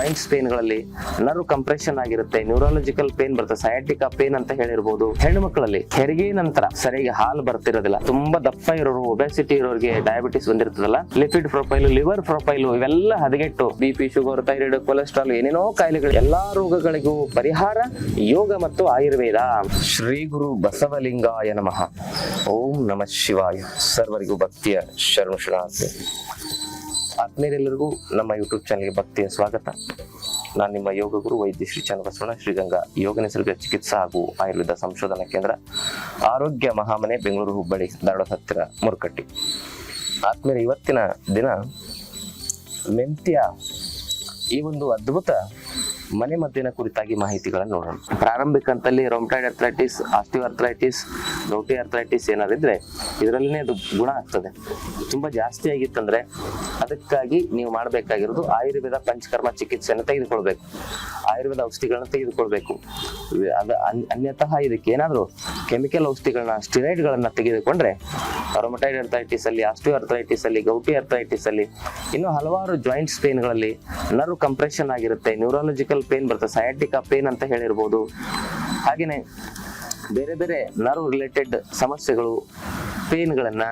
Joints ಪೇನ್ಗಳಲ್ಲಿ nerve compression ಆಗಿರುತ್ತೆ neurological pain ಬರುತ್ತೆ ಸಯಾಟಿಕಾ ಪೇನ್ ಅಂತ ಹೇಳಿರ್ಬೋದು. ಹೆಣ್ಣು ಮಕ್ಕಳಲ್ಲಿ ಹೆರಿಗೆ ನಂತರ ಸರಿಯಾಗಿ ಹಾಲು ಬರ್ತಿರೋದಿಲ್ಲ. ತುಂಬಾ ದಪ್ಪ ಇರೋರು ಒಬೆಸಿಟಿ ಇರೋರಿಗೆ ಡಯಾಬಿಟಿಸ್ ಬಂದಿರ್ತದಲ್ಲ ಲಿಪಿಡ್ ಪ್ರೊಫೈಲ್ ಲಿವರ್ ಪ್ರೊಫೈಲ್ ಇವೆಲ್ಲ ಹದಗೆಟ್ಟು B P sugar thyroid cholesterol ಏನೇನೋ ಕಾಯಿಲೆಗಳು, ಎಲ್ಲಾ ರೋಗಗಳಿಗೂ ಪರಿಹಾರ ಯೋಗ ಮತ್ತು ಆಯುರ್ವೇದ. ಶ್ರೀ ಗುರು ಬಸವಲಿಂಗಾಯ ನಮಃ. ಓಂ ನಮಃ ಶಿವಾಯ. ಸರ್ವರಿಗೂ ಭಕ್ತಿಯ ಶರಣು ಶರಣಾರ್ಥಿ ಆತ್ಮೀಯರೆಲ್ಲರಿಗೂ ನಮ್ಮ ಯೂಟ್ಯೂಬ್ ಚಾನಲ್ಗೆ ಭಕ್ತಿಯ ಸ್ವಾಗತ. ನಾನು ನಿಮ್ಮ ಯೋಗ ಗುರು ವೈದ್ಯ ಶ್ರೀ ಚನ್ನಬಸವಣ್ಣ, ಶ್ರೀಗಂಗಾ ಯೋಗ ನಿಸರ್ಗ ಚಿಕಿತ್ಸಾ ಹಾಗೂ ಆಯುರ್ವೇದ ಸಂಶೋಧನಾ ಕೇಂದ್ರ, ಆರೋಗ್ಯ ಮಹಾಮನೆ, ಬೆಂಗಳೂರು ಹುಬ್ಬಳ್ಳಿ, ಧಾರವಾಡ ಹತ್ತಿರ ಮುರುಕಟ್ಟಿ. ಆತ್ಮೀಯರ, ಇವತ್ತಿನ ದಿನ ಮೆಂತ್ಯ ಈ ಒಂದು ಅದ್ಭುತ ಮನೆ ಮದ್ದಿನ ಕುರಿತಾಗಿ ಮಾಹಿತಿಗಳನ್ನು ನೋಡೋಣ. ಪ್ರಾರಂಭಿಕ ಹಂತದಲ್ಲಿ ರೊಮ್ಟೈಡ್ ಅರ್ಥ್ರೈಟಿಸ್ ಗೌಟಿ ಏನಾದ್ರು ಏನಾದಿದ್ರೆ ಇದರಲ್ಲಿನೇ ಅದು ಗುಣ ಆಗ್ತದೆ. ತುಂಬಾ ಜಾಸ್ತಿ ಆಗಿತ್ತಂದ್ರೆ ಅದಕ್ಕಾಗಿ ನೀವು ಮಾಡಬೇಕಾಗಿರೋದು ಆಯುರ್ವೇದ ಪಂಚಕರ್ಮ ಚಿಕಿತ್ಸೆಯನ್ನು ತೆಗೆದುಕೊಳ್ಬೇಕು. ಆಯುರ್ವೇದ ಔಷಧಿಗಳನ್ನ ತೆಗೆದುಕೊಳ್ಬೇಕು. ಅದ ಅನ್ಯತಃ ಇದಕ್ಕೆ ಏನಾದರೂ ಕೆಮಿಕಲ್ ಔಷಧಿಗಳನ್ನ ಸ್ಟಿರೈಡ್ಗಳನ್ನ ತೆಗೆದುಕೊಂಡ್ರೆ ರೊಮಟೈಡ್ ಅರ್ಥೈಟಿಸ್ ಅಲ್ಲಿ ಆಸ್ಟಿಯೋ ಅರ್ಥೈಟಿಸ್ ಅಲ್ಲಿ, ಗೌಟಿ ಅರ್ಥೈಟಿಸ್ ಅಲ್ಲಿ ಇನ್ನು ಹಲವಾರು ಜಾಯಿಂಟ್ಸ್ ಪೇನ್ಗಳಲ್ಲಿ ನರ್ವ್ ಕಂಪ್ರೆಷನ್ ಆಗಿರುತ್ತೆ ನ್ಯೂರಾಲಜಿಕಲ್ ಪೇನ್ ಬರುತ್ತೆ ಸಯಾಟಿಕಾ ಪೇನ್ ಅಂತ ಹೇಳಿರ್ಬೋದು. ಹಾಗೇನೆ ಬೇರೆ ಬೇರೆ ನರ್ವ್ ರಿಲೇಟೆಡ್ ಸಮಸ್ಯೆಗಳು ಪೇನ್ಗಳನ್ನ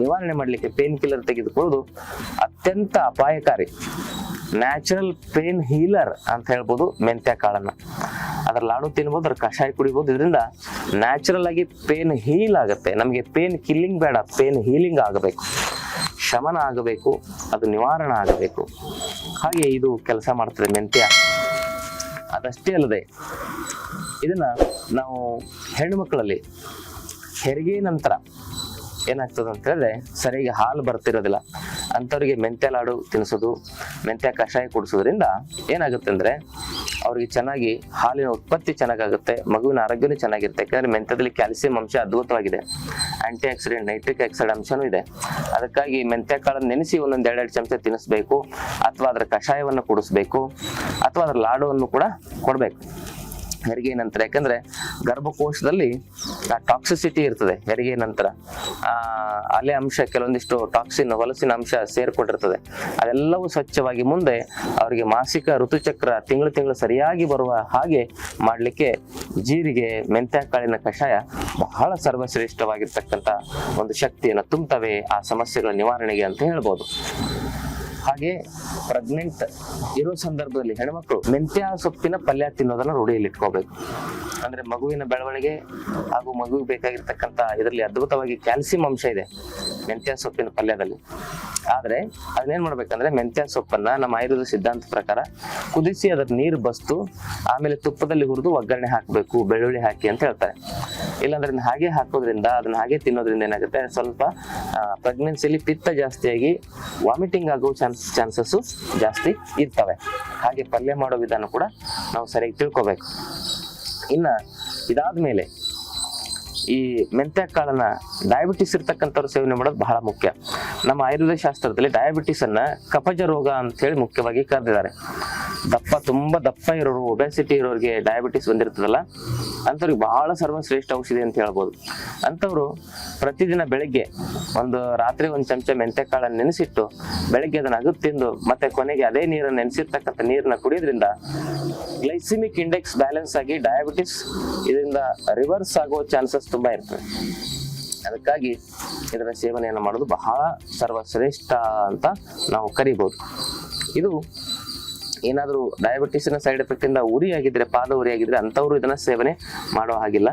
ನಿವಾರಣೆ ಮಾಡಲಿಕ್ಕೆ ಪೇನ್ ಕಿಲ್ಲರ್ ತೆಗೆದುಕೊಳ್ಳೋದು ಅತ್ಯಂತ ಅಪಾಯಕಾರಿ. ನ್ಯಾಚುರಲ್ ಪೇನ್ ಹೀಲರ್ ಅಂತ ಹೇಳ್ಬೋದು ಮೆಂತ್ಯ ಕಾಳನ್ನ. ಅದ್ರ ಲಾಡು ತಿನ್ಬೋದು ಅದ್ರ ಕಷಾಯ ಕುಡಿಬಹುದು ಇದರಿಂದ ನ್ಯಾಚುರಲ್ ಆಗಿ ಪೇನ್ ಹೀಲ್ ಆಗುತ್ತೆ. ನಮಗೆ ಪೇನ್ ಕಿಲ್ಲಿಂಗ್ ಬೇಡ ಪೇನ್ ಹೀಲಿಂಗ್ ಆಗಬೇಕು. ಶಮನ ಆಗಬೇಕು, ಅದು ನಿವಾರಣ ಆಗಬೇಕು. ಹಾಗೆ ಇದು ಕೆಲಸ ಮಾಡ್ತದೆ ಮೆಂತ್ಯ. ಅದಷ್ಟೇ ಅಲ್ಲದೆ ಇದನ್ನ ನಾವು ಹೆಣ್ಣು ಮಕ್ಕಳಲ್ಲಿ ಹೆರಿಗೆ ನಂತರ ಏನಾಗ್ತದೆ ಅಂತ ಹೇಳಿದ್ರೆ ಸರಿಯಾಗಿ ಹಾಲು ಬರ್ತಿರೋದಿಲ್ಲ. ಅಂಥವ್ರಿಗೆ ಮೆಂತ್ಯ ಲಾಡು ತಿನ್ನಿಸೋದು, ಮೆಂತ್ಯ ಕಷಾಯ ಕುಡಿಸೋದ್ರಿಂದ ಏನಾಗುತ್ತೆ ಅಂದರೆ ಅವ್ರಿಗೆ ಚೆನ್ನಾಗಿ ಹಾಲಿನ ಉತ್ಪತ್ತಿ ಚೆನ್ನಾಗಾಗುತ್ತೆ, ಮಗುವಿನ ಆರೋಗ್ಯವೂ ಚೆನ್ನಾಗಿರುತ್ತೆ. ಯಾಕಂದರೆ ಮೆಂತ್ಯದಲ್ಲಿ ಕ್ಯಾಲ್ಸಿಯಂ ಅಂಶ ಅದ್ಭುತವಾಗಿದೆ. ಆಂಟಿ ಆಕ್ಸಿಡೆಂಟ್ ನೈಟ್ರಿಕ್ ಆಕ್ಸೈಡ್ ಅಂಶನೂ ಇದೆ. ಅದಕ್ಕಾಗಿ ಮೆಂತ್ಯ ಕಾಳನ್ನು ನೆನೆಸಿ ಒಂದೊಂದು ಎರಡೆರಡು ಚಮಚ ತಿನ್ನಿಸ್ಬೇಕು, ಅಥವಾ ಅದರ ಕಷಾಯವನ್ನು ಕುಡಿಸ್ಬೇಕು, ಅಥವಾ ಅದರ ಲಾಡುವನ್ನು ಕೂಡ ಕೊಡ್ಬೇಕು. ಹೆರಿಗೆ ನಂತರ, ಯಾಕಂದ್ರೆ ಗರ್ಭಕೋಶದಲ್ಲಿ ಟಾಕ್ಸಿಸಿಟಿ ಇರ್ತದೆ ಹೆರಿಗೆ ನಂತರ. ಆ, ಅಲೆ ಅಂಶ ಕೆಲವೊಂದಿಷ್ಟು ಟಾಕ್ಸಿನ್ ಹೊಲಸಿನ ಅಂಶ ಸೇರ್ಕೊಂಡಿರ್ತದೆ. ಅದೆಲ್ಲವೂ ಸ್ವಚ್ಛವಾಗಿ ಮುಂದೆ ಅವರಿಗೆ ಮಾಸಿಕ ಋತುಚಕ್ರ ತಿಂಗಳು ತಿಂಗಳು ಸರಿಯಾಗಿ ಬರುವ ಹಾಗೆ ಮಾಡಲಿಕ್ಕೆ ಜೀರಿಗೆ, ಮೆಂತ್ಯ ಕಾಳಿನ ಕಷಾಯ ಬಹಳ ಸರ್ವಶ್ರೇಷ್ಠವಾಗಿರ್ತಕ್ಕಂಥ ಒಂದು ಶಕ್ತಿಯನ್ನು ತುಂಬುತ್ತವೆ ಆ ಸಮಸ್ಯೆಗಳ ನಿವಾರಣೆಗೆ ಅಂತ ಹೇಳ್ಬೋದು. ಹಾಗೆ ಪ್ರೆಗ್ನೆಂಟ್ ಇರೋ ಸಂದರ್ಭದಲ್ಲಿ ಹೆಣ್ಮಕ್ಳು ಮೆಂತ್ಯ ಸೊಪ್ಪಿನ ಪಲ್ಯ ತಿನ್ನೋದನ್ನ ರೂಢಿಯಲ್ಲಿ ಇಟ್ಕೋಬೇಕು ಅಂದ್ರೆ ಮಗುವಿನ ಬೆಳವಣಿಗೆ ಹಾಗೂ ಮಗುವಿಗೆ ಬೇಕಾಗಿರ್ತಕ್ಕಂಥ ಇದರಲ್ಲಿ ಅದ್ಭುತವಾಗಿ ಕ್ಯಾಲ್ಸಿಯಂ ಅಂಶ ಇದೆ ಮೆಂತ್ಯ ಸೊಪ್ಪಿನ ಪಲ್ಯದಲ್ಲಿ. ಆದ್ರೆ ಅದನ್ನೇನ್ ಮಾಡ್ಬೇಕಂದ್ರೆ ಮೆಂತ್ಯ ಸೊಪ್ಪನ್ನ ನಮ್ಮ ಆಯುರ್ವೇದ ಸಿದ್ಧಾಂತ ಪ್ರಕಾರ ಕುದಿಸಿ ಅದರ ನೀರು ಬಸ್ತು, ಆಮೇಲೆ ತುಪ್ಪದಲ್ಲಿ ಹುರಿದು ಒಗ್ಗರಣೆ ಹಾಕಬೇಕು, ಬೆಳ್ಳುಳ್ಳಿ ಹಾಕಿ ಅಂತ ಹೇಳ್ತಾರೆ. ಇಲ್ಲಾಂದ್ರೆ ಹಾಗೆ ಹಾಕೋದ್ರಿಂದ, ಅದನ್ನ ಹಾಗೆ ತಿನ್ನೋದ್ರಿಂದ ಏನಾಗುತ್ತೆ? ಸ್ವಲ್ಪ ಪ್ರೆಗ್ನೆನ್ಸಿಲಿ ಪಿತ್ತ ಜಾಸ್ತಿಯಾಗಿ ವಾಮಿಟಿಂಗ್ ಆಗೋ ಚಾನ್ಸ್ ಚಾನ್ಸಸ್ ಜಾಸ್ತಿ ಇರ್ತವೆ. ಹಾಗೆ ಪಲ್ಯ ಮಾಡೋ ವಿಧಾನ ಕೂಡ ನಾವು ಸರಿಯಾಗಿ ತಿಳ್ಕೊಬೇಕು. ಇನ್ನ ಇದಾದ್ಮೇಲೆ ಈ ಮೆಂತ್ಯ ಕಾಳನ್ನ ಡಯಾಬಿಟಿಸ್ ಇರ್ತಕ್ಕಂಥವ್ರು ಸೇವನೆ ಮಾಡೋದು ಬಹಳ ಮುಖ್ಯ. ನಮ್ಮ ಆಯುರ್ವೇದ ಶಾಸ್ತ್ರದಲ್ಲಿ ಡಯಾಬಿಟಿಸ್ ಅನ್ನ ಕಪಜ ರೋಗ ಅಂತ ಹೇಳಿ ಮುಖ್ಯವಾಗಿ ಕರೆದಿದ್ದಾರೆ. ದಪ್ಪ, ತುಂಬಾ ದಪ್ಪ ಇರೋರು ಒಬೆಸಿಟಿ ಇರೋರಿಗೆ ಡಯಾಬಿಟಿಸ್ ಬಂದಿರ್ತದಲ್ಲ, ಅಂಥವ್ರಿಗೆ ಬಹಳ ಸರ್ವಶ್ರೇಷ್ಠ ಔಷಧಿ ಅಂತ ಹೇಳ್ಬೋದು. ಅಂಥವ್ರು ಪ್ರತಿದಿನ ಬೆಳಗ್ಗೆ ಒಂದು ರಾತ್ರಿ ಒಂದು ಚಮಚ ಮೆಂತೆಕಾಳನ್ನು ಕಾಳನ್ನ ನೆನೆಸಿಟ್ಟು ಬೆಳಗ್ಗೆ ಅದನ್ನ ಅಗದು ತಿಂದು ಮತ್ತೆ ಕೊನೆಗೆ ಅದೇ ನೀರನ್ನು ನೆನೆಸಿರ್ತಕ್ಕಂಥ ನೀರನ್ನ ಕುಡಿಯೋದ್ರಿಂದ ಗ್ಲೈಸಿಮಿಕ್ ಇಂಡೆಕ್ಸ್ ಬ್ಯಾಲೆನ್ಸ್ ಆಗಿ ಡಯಾಬಿಟಿಸ್ ಇದರಿಂದ ರಿವರ್ಸ್ ಆಗೋ ಚಾನ್ಸಸ್ ತುಂಬಾ ಇರ್ತದೆ ಅದಕ್ಕಾಗಿ ಇದರ ಸೇವನೆಯನ್ನು ಮಾಡೋದು ಬಹಳ ಸರ್ವಶ್ರೇಷ್ಠ ಅಂತ ನಾವು ಕರಿಬೋದು. ಇದು ಏನಾದರೂ ಡಯಾಬಿಟಿಸ್ನ ಸೈಡ್ ಎಫೆಕ್ಟ್ ಇಂದ ಉರಿ ಆಗಿದ್ರೆ, ಪಾದ ಉರಿ ಆಗಿದ್ರೆ ಅಂಥವ್ರು ಇದನ್ನ ಸೇವನೆ ಮಾಡೋ ಹಾಗಿಲ್ಲ.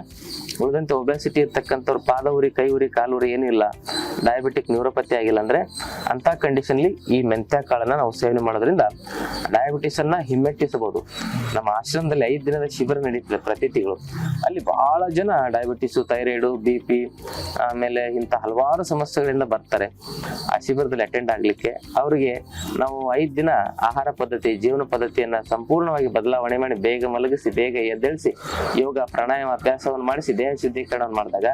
ಉಳಿದಂತೆ ಒಬೆಸಿಟಿ ಇರ್ತಕ್ಕಂಥವ್ರು ಪಾದ ಉರಿ, ಕೈ ಉರಿ, ಕಾಲು ಉರಿ ಏನಿಲ್ಲ ಡಯಾಬಿಟಿಕ್ ನ್ಯೂರೋಪತಿ ಆಗಿಲ್ಲ ಅಂದ್ರೆ ಅಂತ ಕಂಡೀಷನ್ಲಿ ಈ ಮೆಂತ್ಯ ಕಾಳನ್ನ ನಾವು ಸೇವನೆ ಮಾಡೋದ್ರಿಂದ ಡಯಾಬಿಟಿಸ್ ಅನ್ನ ಹಿಮ್ಮೆಟ್ಟಿಸಬಹುದು. ನಮ್ಮ ಆಶ್ರಮದಲ್ಲಿ ಐದು ದಿನದ ಶಿಬಿರ ನಡೀತದೆ ಪ್ರತಿ ತಿಂಗಳು. ಅಲ್ಲಿ ಬಹಳ ಜನ ಡಯಾಬಿಟಿಸ್ ಥೈರಾಯ್ಡ್ ಬಿ ಪಿ ಆಮೇಲೆ ಇಂಥ ಹಲವಾರು ಸಮಸ್ಯೆಗಳಿಂದ ಬರ್ತಾರೆ. ಆ ಶಿಬಿರದಲ್ಲಿ ಅಟೆಂಡ್ ಆಗ್ಲಿಕ್ಕೆ ಅವರಿಗೆ ನಾವು ಐದು ದಿನ ಆಹಾರ ಪದ್ಧತಿ, ಜೀವನ ಪದ್ಧತಿಯನ್ನ ಸಂಪೂರ್ಣವಾಗಿ ಬದಲಾವಣೆ ಮಾಡಿ ಬೇಗ ಮಲಗಿಸಿ, ಬೇಗ ಎದ್ದೇಳಿಸಿ, ಯೋಗ, ಪ್ರಾಣಾಯಾಮ, ಅಭ್ಯಾಸವನ್ನು ಮಾಡಿಸಿ, ದೇಹ ಶುದ್ಧೀಕರಣ ಮಾಡಿದಾಗ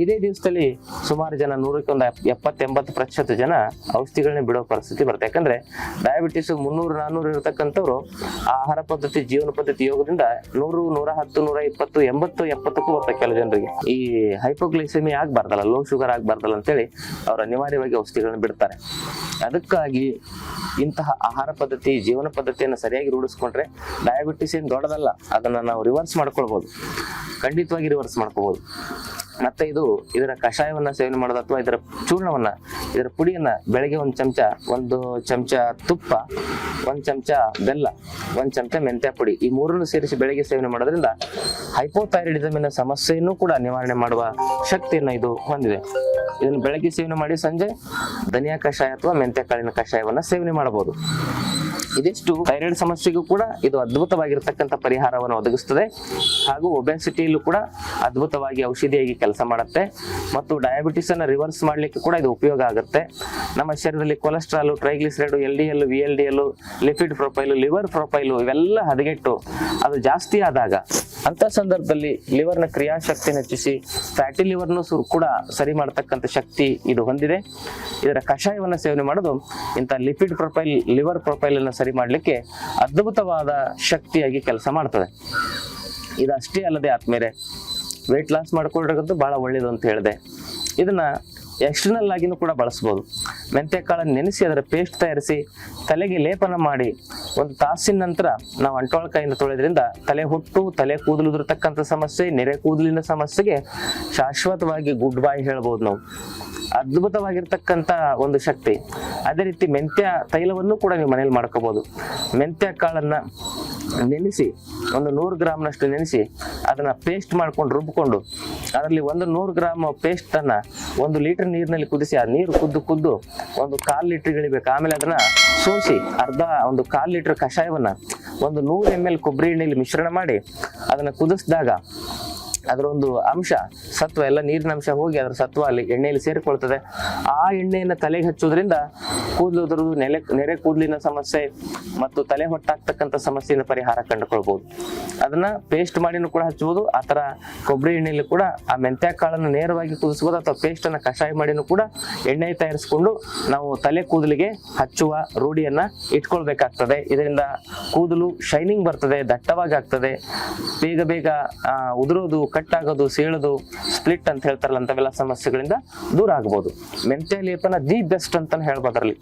ಐದೇ ದಿವಸದಲ್ಲಿ ಸುಮಾರು ಜನ ನೂರಕ್ಕೆ ಒಂದು ಒಂದು ಎಪ್ಪತ್ತು ಎಂಬತ್ತು ಪ್ರತಿಶತ ಜನ ಔಷಧಿಗಳನ್ನ ಬಿಡೋ ಪರಿಸ್ಥಿತಿ ಬರುತ್ತೆ. ಯಾಕಂದ್ರೆ ಡಯಾಬಿಟಿಸ್ ಮುನ್ನೂರು, ನಾನ್ನೂರು ಇರತಕ್ಕಂಥವ್ರು ಆಹಾರ ಪದ್ಧತಿ, ಜೀವನ ಪದ್ಧತಿ ಯೋಗದಿಂದ ನೂರು, ನೂರ ಹತ್ತು, ನೂರ ಇಪ್ಪತ್ತು, ಎಂಬತ್ತು, ಎಪ್ಪತ್ತಕ್ಕೂ ಬರುತ್ತೆ ಕೆಲವು ಜನರಿಗೆ. ಈ ಹೈಪೋಗ್ಲೈಸೆಮಿ ಆಗ್ಬಾರ್ದಲ್ಲ ಲೋ ಶುಗರ್ ಆಗ್ಬಾರ್ದಲ್ಲ ಅಂತೇಳಿ ಅವ್ರು ಅನಿವಾರ್ಯವಾಗಿ ಔಷಧಿಗಳನ್ನ ಬಿಡ್ತಾರೆ. ಅದಕ್ಕಾಗಿ ಇಂತಹ ಆಹಾರ ಪದ್ಧತಿ, ಜೀವನ ಪದ್ಧತಿಯನ್ನು ಸರಿಯಾಗಿ ರೂಢಿಸ್ಕೊಂಡ್ರೆ ಡಯಾಬಿಟಿಸ್ ಏನು ದೊಡ್ಡದಲ್ಲ, ಅದನ್ನ ನಾವು ರಿವರ್ಸ್ ಮಾಡ್ಕೊಳ್ಬಹುದು ಖಂಡಿತವಾಗಿ ರಿವರ್ಸ್ ಮಾಡ್ಕೋಬಹುದು ಮತ್ತೆ ಇದು ಇದರ ಕಷಾಯವನ್ನ ಸೇವನೆ ಮಾಡೋದು ಅಥವಾ ಇದರ ಚೂರ್ಣವನ್ನ, ಇದರ ಪುಡಿಯನ್ನ ಬೆಳಗ್ಗೆ ಒಂದು ಚಮಚ ಒಂದು ಚಮಚ ತುಪ್ಪ, ಒಂದ್ ಚಮಚ ಬೆಲ್ಲ, ಒಂದ್ ಚಮಚ ಮೆಂತ್ಯ ಪುಡಿ ಈ ಮೂರನ್ನು ಸೇರಿಸಿ ಬೆಳಗ್ಗೆ ಸೇವನೆ ಮಾಡೋದ್ರಿಂದ ಹೈಪೋಥೈರಾಯ್ಡಿಸಮಿನ ಸಮಸ್ಯೆಯನ್ನು ಕೂಡ ನಿವಾರಣೆ ಮಾಡುವ ಶಕ್ತಿಯನ್ನ ಇದು ಹೊಂದಿದೆ. ಇದನ್ನು ಬೆಳಗ್ಗೆ ಸೇವನೆ ಮಾಡಿ ಸಂಜೆ ಧನಿಯಾ ಕಷಾಯ ಅಥವಾ ಮೆಂತ್ಯ ಕಾಳಿನ ಕಷಾಯವನ್ನ ಸೇವನೆ ಮಾಡಬಹುದು. ಇದಿಷ್ಟು ಥೈರಾಯ್ಡ್ ಸಮಸ್ಯೆಗೂ ಕೂಡ ಇದು ಅದ್ಭುತವಾಗಿರ್ತಕ್ಕಂಥ ಪರಿಹಾರವನ್ನು ಒದಗಿಸ್ತದೆ. ಹಾಗೂ ಒಬೆಸಿಟಿಯಲ್ಲೂ ಕೂಡ ಅದ್ಭುತವಾಗಿ ಔಷಧಿಯಾಗಿ ಕೆಲಸ ಮಾಡುತ್ತೆ. ಮತ್ತು ಡಯಾಬಿಟಿಸ್ ಅನ್ನು ರಿವರ್ಸ್ ಮಾಡಲಿಕ್ಕೆ ಕೂಡ ಇದು ಉಪಯೋಗ ಆಗುತ್ತೆ. ನಮ್ಮ ಶರೀರದಲ್ಲಿ cholesterol triglyceride L D L V L D L lipid profile liver profile ಇವೆಲ್ಲ ಹದಗೆಟ್ಟು ಅದು ಜಾಸ್ತಿ ಆದಾಗ ಅಂತ ಸಂದರ್ಭದಲ್ಲಿ ಲಿವರ್ನ ಕ್ರಿಯಾಶಕ್ತಿ ಹೆಚ್ಚಿಸಿ ಫ್ಯಾಟಿ ಲಿವರ್ನು ಕೂಡ ಸರಿ ಮಾಡತಕ್ಕಂಥ ಶಕ್ತಿ ಇದು ಹೊಂದಿದೆ. ಇದರ ಕಷಾಯವನ್ನು ಸೇವನೆ ಮಾಡೋದು ಇಂಥ ಲಿಪಿಡ್ ಪ್ರೊಫೈಲ್ ಲಿವರ್ ಪ್ರೊಫೈಲ್ ಅನ್ನು ಸರಿ ಮಾಡಲಿಕ್ಕೆ ಅದ್ಭುತವಾದ ಶಕ್ತಿಯಾಗಿ ಕೆಲಸ ಮಾಡ್ತದೆ. ಇದಷ್ಟೇ ಅಲ್ಲದೆ ಆದ್ಮೇಲೆ ವೆಯ್ಟ್ ಲಾಸ್ ಮಾಡ್ಕೊಳ್ಳೋದು ಭಾಳ ಒಳ್ಳೇದು ಅಂತ ಹೇಳಿದೆ. ಇದನ್ನ ಎಕ್ಸ್ಟರ್ನಲ್ ಆಗಿನೂ ಕೂಡ ಬಳಸ್ಬೋದು. ಮೆಂತ್ಯ ಕಾಳನ್ನ ನೆನೆಸಿ ಅದರ ಪೇಸ್ಟ್ ತಯಾರಿಸಿ ತಲೆಗೆ ಲೇಪನ ಮಾಡಿ ಒಂದು ತಾಸಿನ ನಂತರ ನಾವು ಅಂಟೋಳಕಾಯಿಂದ ತೊಳೆದ್ರಿಂದ ತಲೆ ಹುಟ್ಟು, ತಲೆ ಕೂದಲು ಉದುರತಕ್ಕಂಥ ಸಮಸ್ಯೆ, ನೆರೆ ಕೂದಲಿನ ಸಮಸ್ಯೆಗೆ ಶಾಶ್ವತವಾಗಿ ಗುಡ್ ಬಾಯ್ ಹೇಳ್ಬೋದು ನಾವು. ಅದ್ಭುತವಾಗಿರ್ತಕ್ಕಂಥ ಒಂದು ಶಕ್ತಿ. ಅದೇ ರೀತಿ ಮೆಂತ್ಯ ತೈಲವನ್ನು ಕೂಡ ನೀವು ಮನೇಲಿ ಮಾಡ್ಕೋಬಹುದು ಮೆಂತ್ಯ ಕಾಳನ್ನ ನೆನೆಸಿ, ಒಂದು ನೂರು ಗ್ರಾಮ್ನಷ್ಟು ನೆನೆಸಿ, ಅದನ್ನ ಪೇಸ್ಟ್ ಮಾಡ್ಕೊಂಡು ರುಬ್ಬಿಕೊಂಡು ಅದರಲ್ಲಿ ಒಂದು ನೂರು ಗ್ರಾಮ್ ಪೇಸ್ಟ್ ಅನ್ನ ಒಂದು ಲೀಟರ್ ನೀರಿನಲ್ಲಿ ಕುದಿಸಿ, ಆ ನೀರು ಕುದ್ದು ಕುದ್ದು ಒಂದು ಕಾಲ್ ಲೀಟರ್ ಇಳಿಬೇಕು. ಆಮೇಲೆ ಅದನ್ನ ಸೋಸಿ, ಅರ್ಧ ಒಂದು ಕಾಲ್ ಲೀಟರ್ ಕಷಾಯವನ್ನ ಒಂದು ನೂರು ಎಂ ಎಲ್ ಕೊಬ್ಬರಿ ಎಣ್ಣೆಯಲ್ಲಿ ಮಿಶ್ರಣ ಮಾಡಿ, ಅದನ್ನ ಕುದಿಸಿದಾಗ ಅದರ ಒಂದು ಅಂಶ ಸತ್ವ ಎಲ್ಲ ನೀರಿನ ಅಂಶ ಹೋಗಿ ಅದರ ಸತ್ವ ಅಲ್ಲಿ ಎಣ್ಣೆಯಲ್ಲಿ ಸೇರಿಕೊಳ್ತದೆ. ಆ ಎಣ್ಣೆಯನ್ನು ತಲೆಗೆ ಹಚ್ಚೋದ್ರಿಂದ ಕೂದಲು ಉದುರುದು ನೆಲೆ ನೆರೆ ಕೂದಲಿನ ಸಮಸ್ಯೆ ಮತ್ತು ತಲೆ ಹೊಟ್ಟಾಗ್ತಕ್ಕಂಥ ಸಮಸ್ಯೆಯನ್ನು ಪರಿಹಾರ ಕಂಡುಕೊಳ್ಬಹುದು ಅದನ್ನ ಪೇಸ್ಟ್ ಮಾಡಿನೂ ಕೂಡ ಹಚ್ಚಬಹುದು ಆ ಥರ ಕೊಬ್ಬರಿ ಎಣ್ಣೆಯಲ್ಲಿ ಕೂಡ ಆ ಮೆಂತ್ಯ ಕಾಳನ್ನು ನೇರವಾಗಿ ಕುದಿಸಬಹುದು ಅಥವಾ ಪೇಸ್ಟ್ ಅನ್ನ ಕಷಾಯ ಮಾಡಿನೂ ಕೂಡ ಎಣ್ಣೆ ತಯಾರಿಸಿಕೊಂಡು ನಾವು ತಲೆ ಕೂದಲಿಗೆ ಹಚ್ಚುವ ರೂಢಿಯನ್ನ ಇಟ್ಕೊಳ್ಬೇಕಾಗ್ತದೆ. ಇದರಿಂದ ಕೂದಲು ಶೈನಿಂಗ್ ಬರ್ತದೆ ದಟ್ಟವಾಗಿ ಆಗ್ತದೆ. ಬೇಗ ಬೇಗ ಆ, ಉದುರೋದು ಕಟ್ಟಾಗೋದು, ಸೀಳೋದು ಸ್ಪ್ಲಿಟ್ ಅಂತ ಹೇಳ್ತಾರಲ್ಲ ಅಂತವೆಲ್ಲ ಸಮಸ್ಯೆಗಳಿಂದ ದೂರ ಆಗ್ಬೋದು. ಮೆಂತ್ಯ ಲೇಪನ ದಿ ಬೆಸ್ಟ್ ಅಂತಾನೆ ಹೇಳ್ಬೋದು ಅದರಲ್ಲಿ.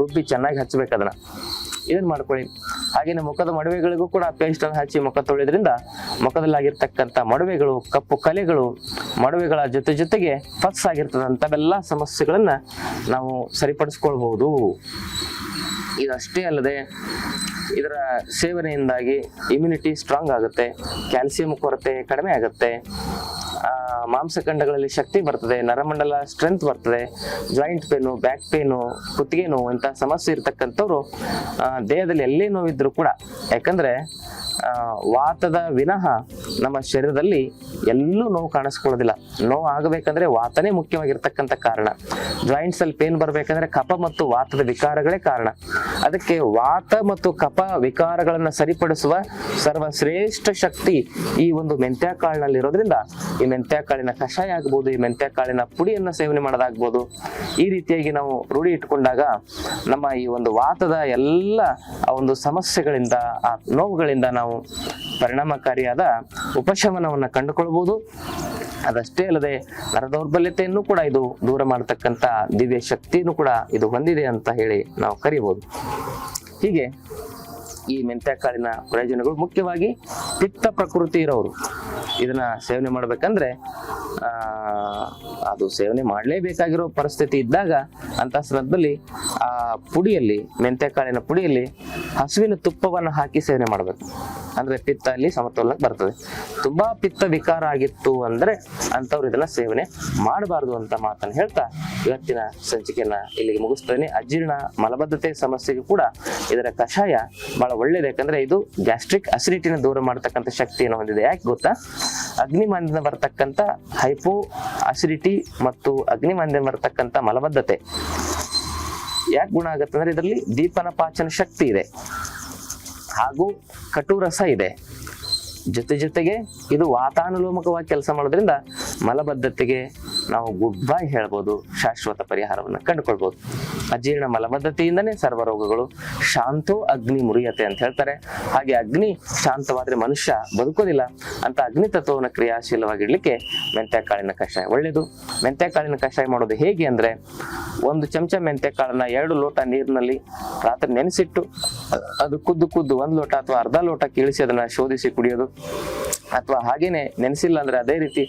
ರುಬ್ಬಿ ಚೆನ್ನಾಗಿ ಹಚ್ಚಬೇಕು ಅದನ್ನ. ಇದನ್ನ ಮಾಡ್ಕೊಳ್ಳಿ? ಹಾಗೇನೆ ಮುಖದ ಮಡವೆಗಳಿಗೂ ಕೂಡ ಪೇಸ್ಟ್ ಅನ್ನು ಹಚ್ಚಿ ಮುಖ ತೊಳೆಯೋದ್ರಿಂದ ಮುಖದಲ್ಲಾಗಿರ್ತಕ್ಕಂಥ ಮಡವೆಗಳು, ಕಪ್ಪು ಕಲೆಗಳು, ಮಡವೆಗಳ ಜೊತೆ ಜೊತೆಗೆ ಫಸ್ ಆಗಿರ್ತದಂಥವೆಲ್ಲ ಸಮಸ್ಯೆಗಳನ್ನ ನಾವು ಸರಿಪಡಿಸ್ಕೊಳ್ಬಹುದು ಇದಷ್ಟೇ ಅಲ್ಲದೆ ಇದರ ಸೇವನೆಯಿಂದಾಗಿ ಇಮ್ಯುನಿಟಿ ಸ್ಟ್ರಾಂಗ್ ಆಗುತ್ತೆ ಕ್ಯಾಲ್ಸಿಯಂ ಕೊರತೆ ಕಡಿಮೆ ಆಗುತ್ತೆ ಮಾಂಸಖಂಡಗಳಲ್ಲಿ ಶಕ್ತಿ ಬರ್ತದೆ, ನರಮಂಡಲ ಸ್ಟ್ರೆಂತ್ ಬರ್ತದೆ ಜಾಯಿಂಟ್ ಪೇನು ಬ್ಯಾಕ್ ಪೇನು ಕುತ್ತಿಗೆ ನೋವು ಇಂಥ ಸಮಸ್ಯೆ ಇರ್ತಕ್ಕಂಥವ್ರು ದೇಹದಲ್ಲಿ ಎಲ್ಲೇ ನೋವಿದ್ರು ಕೂಡ, ಯಾಕಂದ್ರೆ ವಾತದ ವಿನಃ ನಮ್ಮ ಶರೀರದಲ್ಲಿ ಎಲ್ಲೂ ನೋವು ಕಾಣಿಸ್ಕೊಳ್ಳೋದಿಲ್ಲ. ನೋವು ಆಗಬೇಕಂದ್ರೆ ವಾತನೇ ಮುಖ್ಯವಾಗಿರ್ತಕ್ಕಂಥ ಕಾರಣ. ಜಾಯಿಂಟ್ಸ್ ಅಲ್ಲಿ ಪೇನ್ ಬರಬೇಕಂದ್ರೆ ಕಫ ಮತ್ತು ವಾತದ ವಿಕಾರಗಳೇ ಕಾರಣ. ಅದಕ್ಕೆ ವಾತ ಮತ್ತು ಕಫ ವಿಕಾರಗಳನ್ನ ಸರಿಪಡಿಸುವ ಸರ್ವಶ್ರೇಷ್ಠ ಶಕ್ತಿ ಈ ಒಂದು ಮೆಂತ್ಯ ಕಾಳಿನಲ್ಲಿ ಇರೋದ್ರಿಂದ ಈ ಮೆಂತ್ಯ ಕಾಳಿನ ಕಷಾಯ ಆಗ್ಬೋದು, ಈ ಮೆಂತ್ಯ ಕಾಳಿನ ಪುಡಿಯನ್ನ ಸೇವನೆ ಮಾಡೋದಾಗ್ಬೋದು. ಈ ರೀತಿಯಾಗಿ ನಾವು ರೂಢಿ ಇಟ್ಕೊಂಡಾಗ ನಮ್ಮ ಈ ಒಂದು ವಾತದ ಎಲ್ಲ ಆ ಒಂದು ಸಮಸ್ಯೆಗಳಿಂದ, ಆ ನೋವುಗಳಿಂದ ನಾವು ಪರಿಣಾಮಕಾರಿಯಾದ ಉಪಶಮನವನ್ನು ಕಂಡುಕೊಳ್ಬೋದು. ಅದಷ್ಟೇ ಅಲ್ಲದೆ ನರ ದೌರ್ಬಲ್ಯತೆಯನ್ನು ಕೂಡ ಇದು ದೂರ ಮಾಡತಕ್ಕಂತ ದಿವ್ಯ ಶಕ್ತಿಯನ್ನು ಕೂಡ ಇದು ಹೊಂದಿದೆ ಅಂತ ಹೇಳಿ ನಾವು ಕರಿಬಹುದು ಹೀಗೆ ಈ ಮೆಂತ್ಯ ಕಾಳಿನ ಪ್ರಯೋಜನಗಳು ಮುಖ್ಯವಾಗಿ ಪಿತ್ತ ಪ್ರಕೃತಿ ಇರೋರು ಇದನ್ನ ಸೇವನೆ ಮಾಡ್ಬೇಕಂದ್ರೆ ಅದು ಸೇವನೆ ಮಾಡಲೇಬೇಕಾಗಿರೋ ಪರಿಸ್ಥಿತಿ ಇದ್ದಾಗ ಅಂತ ಸಂದರ್ಭದಲ್ಲಿ ಆ ಪುಡಿಯಲ್ಲಿ ಮೆಂತ್ಯ ಕಾಳಿನ ಪುಡಿಯಲ್ಲಿ ಹಸುವಿನ ತುಪ್ಪವನ್ನು ಹಾಕಿ ಸೇವನೆ ಮಾಡಬೇಕು. ಅಂದ್ರೆ ಪಿತ್ತ ಅಲ್ಲಿ ಸಮತೋಲನ ಬರ್ತದೆ. ತುಂಬಾ ಪಿತ್ತ ವಿಕಾರ ಆಗಿತ್ತು ಅಂದ್ರೆ ಅಂತವ್ರು ಇದನ್ನ ಸೇವನೆ ಮಾಡಬಾರದು ಅಂತ ಮಾತನ್ನ ಹೇಳ್ತಾ ಇವತ್ತಿನ ಸಂಚಿಕೆಯನ್ನ ಇಲ್ಲಿಗೆ ಮುಗಿಸ್ತೇನೆ. ಅಜೀರ್ಣ ಮಲಬದ್ಧತೆ ಸಮಸ್ಯೆಗೂ ಕೂಡ ಇದರ ಕಷಾಯ ಬಹಳ ಒಳ್ಳೇದು. ಯಾಕಂದ್ರೆ ಇದು ಗ್ಯಾಸ್ಟ್ರಿಕ್ ಅಸಿಡಿಟಿನ ದೂರ ಮಾಡತಕ್ಕಂಥ ಶಕ್ತಿಯನ್ನು ಹೊಂದಿದೆ. ಯಾಕೆ ಗೊತ್ತಾ? ಅಗ್ನಿಮಾನದಿಂದ ಬರ್ತಕ್ಕಂಥ ಹೈಪೋ ಆಸಿಡಿಟಿ ಮತ್ತು ಅಗ್ನಿಮಾನ್ಯ ಬರತಕ್ಕಂಥ ಮಲಬದ್ಧತೆ. ಯಾಕೆ ಗುಣ ಆಗುತ್ತೆ ಅಂದ್ರೆ ಇದರಲ್ಲಿ ದೀಪನ ಪಾಚನ ಶಕ್ತಿ ಇದೆ. ಹಾಗೂ ಕಟುರಸ ಇದೆ. ಜೊತೆ ಜೊತೆಗೆ ಇದು ವಾತಾನುಲೋಮಕವಾಗಿ ಕೆಲಸ ಮಾಡೋದ್ರಿಂದ ಮಲಬದ್ಧತೆಗೆ ನಾವು ಗುಡ್ ಬೈ ಹೇಳ್ಬೋದು. ಶಾಶ್ವತ ಪರಿಹಾರವನ್ನು ಕಂಡುಕೊಳ್ಬೋದು. ಅಜೀರ್ಣ ಮಲಬದ್ಧತೆಯಿಂದನೇ ಸರ್ವ ರೋಗಗಳು ಶಾಂತೋ, ಅಗ್ನಿ ಮುರಿಯತೆ ಅಂತ ಹೇಳ್ತಾರೆ. ಹಾಗೆ ಅಗ್ನಿ ಶಾಂತವಾದ್ರೆ ಮನುಷ್ಯ ಬದುಕೋದಿಲ್ಲ. ಅಂತ ಅಗ್ನಿ ತತ್ವವನ್ನು ಕ್ರಿಯಾಶೀಲವಾಗಿಡ್ಲಿಕ್ಕೆ ಮೆಂತ್ಯ ಕಾಳಿನ ಕಷಾಯ ಒಳ್ಳೇದು. ಮೆಂತ್ಯ ಕಾಳಿನ ಕಷಾಯ ಮಾಡೋದು ಹೇಗೆ ಅಂದ್ರೆ, ಒಂದು ಚಮಚ ಮೆಂತ್ಯ ಕಾಳನ್ನ ಎರಡು ಲೋಟ ನೀರಿನಲ್ಲಿ ರಾತ್ರಿ ನೆನೆಸಿಟ್ಟು ಅದು ಕುದ್ದು ಕುದ್ದು ಒಂದು ಲೋಟ ಅಥವಾ ಅರ್ಧ ಲೋಟ ಕೀಳಿಸಿ ಅದನ್ನ ಶೋಧಿಸಿ ಕುಡಿಯೋದು. ಅಥವಾ ಹಾಗೇನೆ ನೆನೆಸಿಲ್ಲ ಅಂದ್ರೆ ಅದೇ ರೀತಿ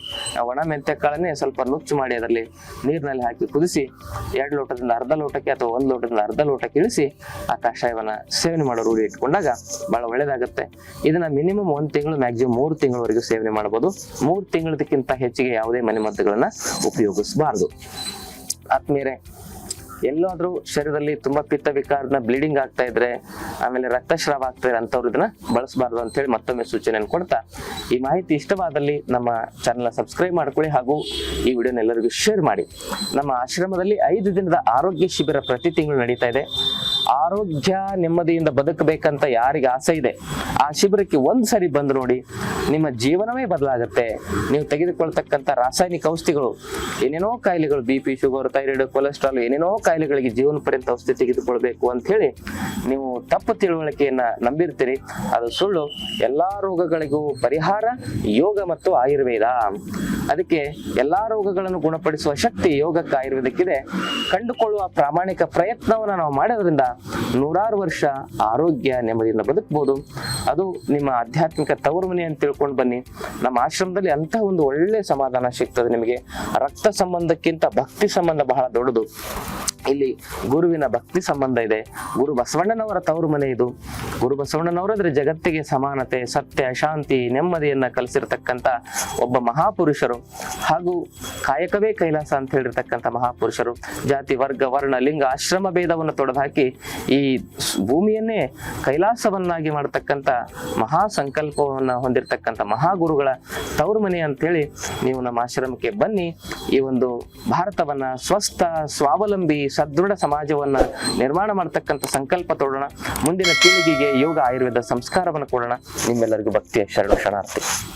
ಒಣ ಮೆಂತ್ಯ ಕಾಳನ್ನೇ ಸ್ವಲ್ಪ ನುಚ್ಚು ಮಾಡಿ ಅದರಲ್ಲಿ ನೀರಿನಲ್ಲಿ ಹಾಕಿ ಕುದಿಸಿ ಎರಡು ಲೋಟದಿಂದ ಅರ್ಧ ಲೋಟಕ್ಕೆ ಅಥವಾ ಒಂದು ಲೋಟದಿಂದ ಅರ್ಧ ಲೋಟ ಇಳಿಸಿ ಆ ಕಷಾಯವನ್ನ ಸೇವನೆ ಮಾಡೋ ರೂಢಿ ಇಟ್ಕೊಂಡಾಗ ಬಹಳ ಒಳ್ಳೇದಾಗುತ್ತೆ. ಇದನ್ನ ಮಿನಿಮಮ್ ಒಂದ್ ತಿಂಗಳು ಮ್ಯಾಕ್ಸಿಮಮ್ ಮೂರು ತಿಂಗಳವರೆಗೂ ಸೇವನೆ ಮಾಡಬಹುದು ಮೂರು ತಿಂಗಳದಕ್ಕಿಂತ ಹೆಚ್ಚಿಗೆ ಯಾವುದೇ ಮನೆಮದ್ದುಗಳನ್ನ ಉಪಯೋಗಿಸಬಾರದು. ಆತ್ಮೀಯರೇ ಎಲ್ಲಾದ್ರೂ ಶರೀರದಲ್ಲಿ ತುಂಬಾ ಪಿತ್ತ ವಿಕಾರನ ಬ್ಲೀಡಿಂಗ್ ಆಗ್ತಾ ಇದ್ರೆ, ಆಮೇಲೆ ರಕ್ತಸ್ರಾವ ಆಗ್ತಾ ಇದ್ರೆ ಅಂತವ್ರು ಇದನ್ನ ಬಳಸಬಾರ್ದು ಅಂತ ಹೇಳಿ ಮತ್ತೊಮ್ಮೆ ಸೂಚನೆಯನ್ನು ಕೊಡ್ತಾ. ಈ ಮಾಹಿತಿ ಇಷ್ಟವಾದಲ್ಲಿ ನಮ್ಮ ಚಾನೆಲ್ ಸಬ್ಸ್ಕ್ರೈಬ್ ಮಾಡ್ಕೊಳ್ಳಿ ಹಾಗೂ ಈ ವಿಡಿಯೋನ ಎಲ್ಲರಿಗೂ ಶೇರ್ ಮಾಡಿ. ನಮ್ಮ ಆಶ್ರಮದಲ್ಲಿ ಐದು ದಿನದ ಆರೋಗ್ಯ ಶಿಬಿರ ಪ್ರತಿ ತಿಂಗಳು ನಡೀತಾ ಇದೆ. ಆರೋಗ್ಯ ನೆಮ್ಮದಿಯಿಂದ ಬದುಕಬೇಕಂತ ಯಾರಿಗೆ ಆಸೆ ಇದೆ? ಆ ಶಿಬಿರಕ್ಕೆ ಒಂದ್ಸರಿ ಬಂದು ನೋಡಿ, ನಿಮ್ಮ ಜೀವನವೇ ಬದಲಾಗುತ್ತೆ. ನೀವು ತೆಗೆದುಕೊಳ್ತಕ್ಕಂಥ ರಾಸಾಯನಿಕ ಔಷಧಿಗಳು, ಏನೇನೋ ಕಾಯಿಲೆಗಳು, B P, sugar, thyroid, cholesterol, ಏನೇನೋ ಕಾಯಿಲೆಗಳಿಗೆ ಜೀವನ ಪರ್ಯಂತ ಔಷಧಿ ತೆಗೆದುಕೊಳ್ಬೇಕು ಅಂತ ಹೇಳಿ ನೀವು ತಪ್ಪು ತಿಳುವಳಿಕೆಯನ್ನ ನಂಬಿರ್ತೀರಿ. ಅದು ಸುಳ್ಳು. ಎಲ್ಲಾ ರೋಗಗಳಿಗೂ ಪರಿಹಾರ ಯೋಗ ಮತ್ತು ಆಯುರ್ವೇದ. ಅದಕ್ಕೆ ಎಲ್ಲಾ ರೋಗಗಳನ್ನು ಗುಣಪಡಿಸುವ ಶಕ್ತಿ ಯೋಗಕ್ಕೆ ಆಯುರ್ವೇದಕ್ಕಿದೆ. ಕಂಡುಕೊಳ್ಳುವ ಪ್ರಾಮಾಣಿಕ ಪ್ರಯತ್ನವನ್ನ ನಾವು ಮಾಡೋದ್ರಿಂದ ನೂರಾರು ವರ್ಷ ಆರೋಗ್ಯ ನೆಮ್ಮದಿಯಿಂದ ಬದುಕಬಹುದು ಅದು ನಿಮ್ಮ ಆಧ್ಯಾತ್ಮಿಕ ತವರು ಮನೆ ಅಂತ ತಿಳ್ಕೊಂಡು ಬನ್ನಿ. ನಮ್ಮ ಆಶ್ರಮದಲ್ಲಿ ಅಂತ ಒಂದು ಒಳ್ಳೆ ಸಮಾಧಾನ ಸಿಗ್ತದೆ ನಿಮಗೆ. ರಕ್ತ ಸಂಬಂಧಕ್ಕಿಂತ ಭಕ್ತಿ ಸಂಬಂಧ ಬಹಳ ದೊಡ್ಡದು. ಇಲ್ಲಿ ಗುರುವಿನ ಭಕ್ತಿ ಸಂಬಂಧ ಇದೆ. ಗುರು ಬಸವಣ್ಣನವರ ತವರು ಮನೆ ಇದು. ಗುರು ಬಸವಣ್ಣನವರಾದ್ರೆ ಜಗತ್ತಿಗೆ ಸಮಾನತೆ, ಸತ್ಯ, ಶಾಂತಿ, ನೆಮ್ಮದಿಯನ್ನ ಕಲಿಸಿರ್ತಕ್ಕಂಥ ಒಬ್ಬ ಮಹಾಪುರುಷರು. ಹಾಗೂ ಕಾಯಕವೇ ಕೈಲಾಸ ಅಂತ ಹೇಳಿರ್ತಕ್ಕಂಥ ಮಹಾಪುರುಷರು. ಜಾತಿ, ವರ್ಗ, ವರ್ಣ, ಲಿಂಗ, ಆಶ್ರಮ ಭೇದವನ್ನು ತೊಡೆದುಹಾಕಿ ಈ ಭೂಮಿಯನ್ನೇ ಕೈಲಾಸವನ್ನಾಗಿ ಮಾಡತಕ್ಕಂಥ ಮಹಾ ಸಂಕಲ್ಪವನ್ನ ಹೊಂದಿರತಕ್ಕಂಥ ಮಹಾಗುರುಗಳ ತವರು ಮನೆ ಅಂತೇಳಿ ನೀವು ನಮ್ಮ ಆಶ್ರಮಕ್ಕೆ ಬನ್ನಿ. ಈ ಒಂದು ಭಾರತವನ್ನ ಸ್ವಸ್ಥ, ಸ್ವಾವಲಂಬಿ ಸದೃಢ ಸಮಾಜವನ್ನ ನಿರ್ಮಾಣ ಮಾಡತಕ್ಕಂಥ ಸಂಕಲ್ಪ ತೋಡೋಣ. ಮುಂದಿನ ಪೀಳಿಗೆಗೆ ಯೋಗ, ಆಯುರ್ವೇದ ಸಂಸ್ಕಾರವನ್ನು ಕೊಡೋಣ. ನಿಮ್ಮೆಲ್ಲರಿಗೂ ಭಕ್ತಿಯ ಶರಣ, ಶರಣಾರ್ಥಿ.